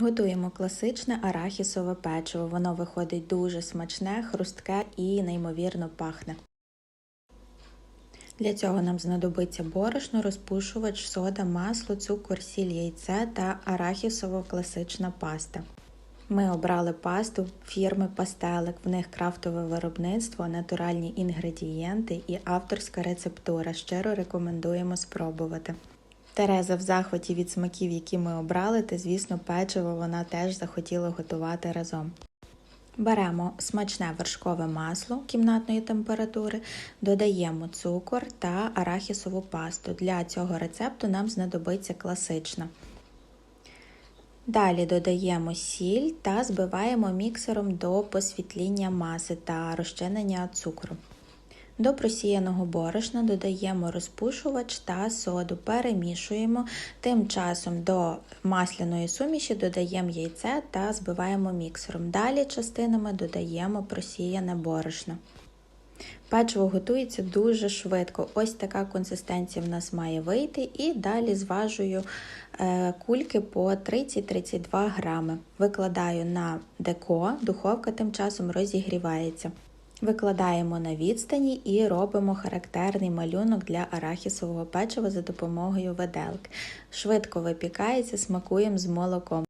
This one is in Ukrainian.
Готуємо класичне арахісове печиво. Воно виходить дуже смачне, хрустке і неймовірно пахне. Для цього нам знадобиться борошно, розпушувач, сода, масло, цукор, сіль, яйце та арахісово класична паста. Ми обрали пасту фірми Пастелик. В них крафтове виробництво, натуральні інгредієнти і авторська рецептура. Щиро рекомендуємо спробувати. Тереза в захваті від смаків, які ми обрали, та, звісно, печиво вона теж захотіла готувати разом. Беремо смачне вершкове масло кімнатної температури, додаємо цукор та арахісову пасту. Для цього рецепту нам знадобиться класична. Далі додаємо сіль та збиваємо міксером до посвітління маси та розчинення цукру. До просіяного борошна додаємо розпушувач та соду, перемішуємо. Тим часом до масляної суміші додаємо яйце та збиваємо міксером. Далі частинами додаємо просіяне борошно. Печиво готується дуже швидко. Ось така консистенція в нас має вийти. І далі зважую е, кульки по 30-32 грами. Викладаю на деко, духовка тим часом розігрівається. Викладаємо на відстані і робимо характерний малюнок для арахісового печива за допомогою виделки. Швидко випікається, смакуємо з молоком.